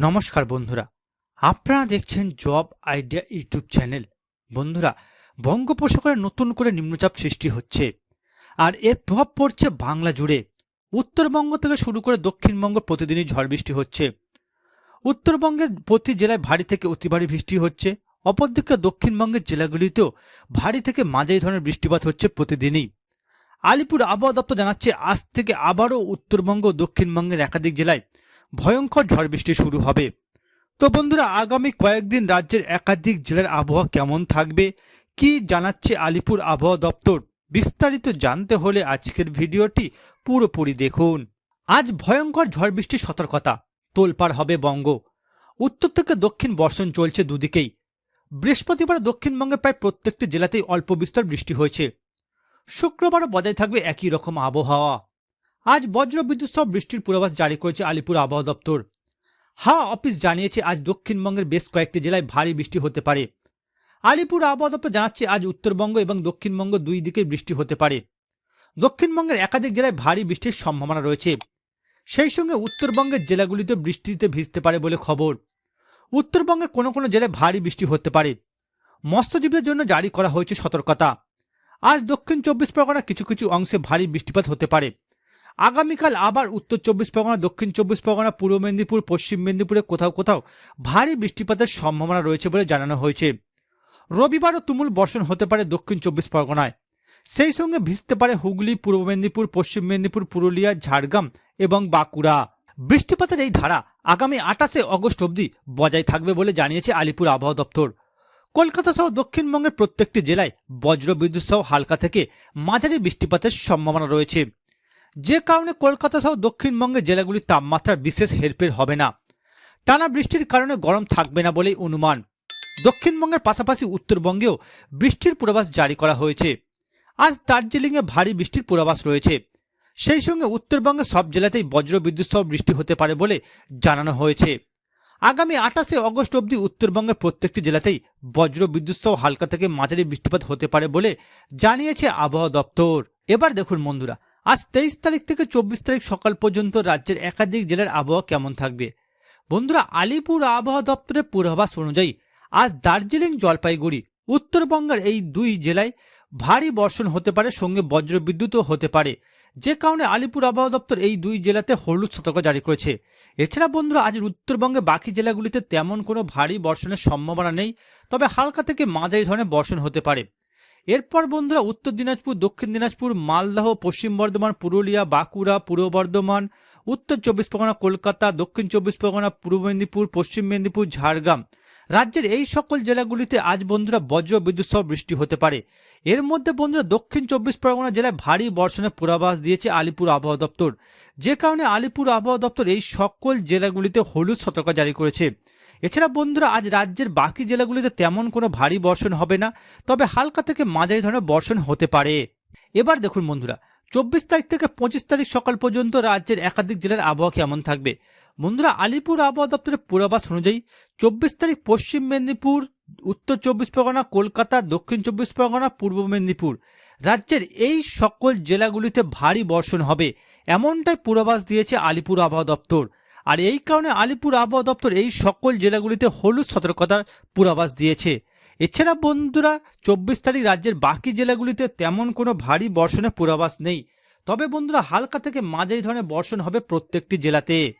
নমস্কার বন্ধুরা, আপনারা দেখছেন জব আইডিয়া ইউটিউব চ্যানেল। বন্ধুরা, বঙ্গোপসাগরে নতুন করে নিম্নচাপ সৃষ্টি হচ্ছে আর এর প্রভাব পড়ছে বাংলা জুড়ে। উত্তরবঙ্গ থেকে শুরু করে দক্ষিণবঙ্গ প্রতিদিনই ঝড় বৃষ্টি হচ্ছে। উত্তরবঙ্গের প্রতি জেলায় ভারী থেকে অতি ভারী বৃষ্টি হচ্ছে। অপরদিকে দক্ষিণবঙ্গের জেলাগুলিতেও ভারী থেকে মাঝারি ধরনের বৃষ্টিপাত হচ্ছে প্রতিদিনই। আলিপুর আবহাওয়া দপ্তর জানাচ্ছে, আজ থেকে আবারও উত্তরবঙ্গ দক্ষিণবঙ্গের একাধিক জেলায় ভয়ঙ্কর ঝড় বৃষ্টি শুরু হবে। তো বন্ধুরা, আগামী কয়েকদিন রাজ্যের একাধিক জেলার আবহাওয়া কেমন থাকবে, কি জানাচ্ছে আলিপুর আবহাওয়া দপ্তর, বিস্তারিত জানতে হলে আজকের ভিডিওটি পুরোপুরি দেখুন। আজ ভয়ঙ্কর ঝড় বৃষ্টির সতর্কতা, তোলপাড় হবে বঙ্গ। উত্তর থেকে দক্ষিণ বর্ষণ চলছে দুদিকেই। বৃহস্পতিবার দক্ষিণবঙ্গের প্রায় প্রত্যেকটি জেলাতেই অল্প বিস্তর বৃষ্টি হয়েছে। শুক্রবারও বজায় থাকবে একই রকম আবহাওয়া। আজ বজ্র বিদ্যুৎ সহ বৃষ্টির পূর্বাভাস জারি করেছে আলিপুর আবহাওয়া দপ্তর। হাওয়া অফিস জানিয়েছে আজ দক্ষিণবঙ্গের বেশ কয়েকটি জেলায় ভারী বৃষ্টি হতে পারে। আলিপুর আবহাওয়া দপ্তর জানাচ্ছে আজ উত্তরবঙ্গ এবং দক্ষিণবঙ্গ দুই দিকে বৃষ্টি হতে পারে। দক্ষিণবঙ্গের একাধিক জেলায় ভারী বৃষ্টির সম্ভাবনা রয়েছে। সেই সঙ্গে উত্তরবঙ্গের জেলাগুলিতে বৃষ্টিতে ভিজতে পারে বলে খবর। উত্তরবঙ্গে কোনো কোনো জেলায় ভারী বৃষ্টি হতে পারে। মৎস্যজীবীদের জন্য জারি করা হয়েছে সতর্কতা। আজ দক্ষিণ চব্বিশ পরগনা কিছু কিছু অংশে ভারী বৃষ্টিপাত হতে পারে। আগামীকাল আবার উত্তর চব্বিশ পরগনা, দক্ষিণ চব্বিশ পরগনা, পূর্ব মেদিনীপুর, পশ্চিম মেদিনীপুরে কোথাও কোথাও ভারী বৃষ্টিপাতের সম্ভাবনা রয়েছে বলে জানানো হয়েছে। রবিবারও তুমুল বর্ষণ হতে পারে দক্ষিণ চব্বিশ পরগনায়। সেই সঙ্গে ভিজতে পারে হুগলি, পূর্ব মেদিনীপুর, পশ্চিম মেদিনীপুর, পুরুলিয়া, ঝাড়গ্রাম এবং বাঁকুড়া। বৃষ্টিপাতের এই ধারা আগামী আটাশে অগস্ট অবধি বজায় থাকবে বলে জানিয়েছে আলিপুর আবহাওয়া দপ্তর। কলকাতা সহ দক্ষিণবঙ্গের প্রত্যেকটি জেলায় বজ্রবিদ্যুৎ সহ হালকা থেকে মাঝারি বৃষ্টিপাতের সম্ভাবনা রয়েছে। যে কারণে কলকাতা সহ দক্ষিণবঙ্গের জেলাগুলির তাপমাত্রার বিশেষ হেরফের হবে না। টানা বৃষ্টির কারণে গরম থাকবে না বলেই অনুমান। দক্ষিণবঙ্গের পাশাপাশি উত্তরবঙ্গেও বৃষ্টির পূর্বাভাস জারি করা হয়েছে। আজ দার্জিলিংয়ে ভারী বৃষ্টির পূর্বাভাস রয়েছে। সেই সঙ্গে উত্তরবঙ্গের সব জেলাতেই বজ্রবিদ্যুৎ সহ বৃষ্টি হতে পারে বলে জানানো হয়েছে। আগামী আঠাশে অগস্ট অবধি উত্তরবঙ্গের প্রত্যেকটি জেলাতেই বজ্র বিদ্যুৎ সহ হালকা থেকে মাঝারি বৃষ্টিপাত হতে পারে বলে জানিয়েছে আবহাওয়া দপ্তর। এবার দেখুন বন্ধুরা আজ তেইশ তারিখ থেকে চব্বিশ তারিখ সকাল পর্যন্ত রাজ্যের একাধিক জেলার আবহাওয়া কেমন থাকবে? বন্ধুরা, আলিপুর আবহাওয়া দপ্তরের পূর্বাভাস অনুযায়ী আজ দার্জিলিং, জলপাইগুড়ি, উত্তরবঙ্গের এই দুই জেলায় ভারী বর্ষণ হতে পারে, সঙ্গে বজ্রবিদ্যুৎও হতে পারে। যে কারণে আলিপুর আবহাওয়া দপ্তর এই দুই জেলাতে হলুদ সতর্ক জারি করেছে। এছাড়া বন্ধুরা, আজ উত্তরবঙ্গে বাকি জেলাগুলিতে তেমন কোনো ভারী বর্ষণের সম্ভাবনা নেই, তবে হালকা থেকে মাঝারি ধরনের বর্ষণ হতে পারে। এরপর বন্ধুরা উত্তর দিনাজপুর, দক্ষিণ দিনাজপুর, মালদহ, পশ্চিম বর্ধমান, পুরুলিয়া, বাঁকুড়া, পূর্ব বর্ধমান, উত্তর চব্বিশ পরগনা, কলকাতা, দক্ষিণ চব্বিশ পরগনা, পূর্ব মেদিনীপুর, পশ্চিম মেদিনীপুর, ঝাড়গ্রাম। রাজ্যের এই সকল জেলাগুলিতে আজ বন্ধুরা বজ্র বিদ্যুৎ সহ বৃষ্টি হতে পারে। এর মধ্যে বন্ধুরা দক্ষিণ চব্বিশ পরগনা জেলায় ভারী বর্ষণের পূর্বাভাস দিয়েছে আলিপুর আবহাওয়া দপ্তর। যে কারণে আলিপুর আবহাওয়া দপ্তর এই সকল জেলাগুলিতে হলুদ সতর্ক জারি করেছে। এছাড়া বন্ধুরা, আজ রাজ্যের বাকি জেলাগুলিতে তেমন কোনো ভারী বর্ষণ হবে না, তবে হালকা থেকে মাঝারি ধরনের বর্ষণ হতে পারে। এবার দেখুন বন্ধুরা, চব্বিশ তারিখ থেকে পঁচিশ তারিখ সকাল পর্যন্ত রাজ্যের একাধিক জেলার আবহাওয়া কেমন থাকবে? বন্ধুরা, আলিপুর আবহাওয়া দপ্তরের পূর্বাভাস অনুযায়ী চব্বিশ তারিখ পশ্চিম মেদিনীপুর, উত্তর চব্বিশ পরগনা, কলকাতা, দক্ষিণ চব্বিশ পরগনা, পূর্ব মেদিনীপুর রাজ্যের এই সকল জেলাগুলিতে ভারী বর্ষণ হবে, এমনটাই পূর্বাভাস দিয়েছে আলিপুর আবহাওয়া দপ্তর। আর এই কারণে আলিপুর আবহাওয়া দপ্তর এই সকল জেলাগুলিতে হলুদ সতর্কতার পূর্বাভাস দিয়েছে। এছাড়া বন্ধুরা, চব্বিশ তারিখ রাজ্যের বাকি জেলাগুলিতে তেমন কোনো ভারী বর্ষণের পূর্বাভাস নেই। তবে বন্ধুরা, হালকা থেকে মাঝারি ধরনের বর্ষণ হবে প্রত্যেকটি জেলাতে।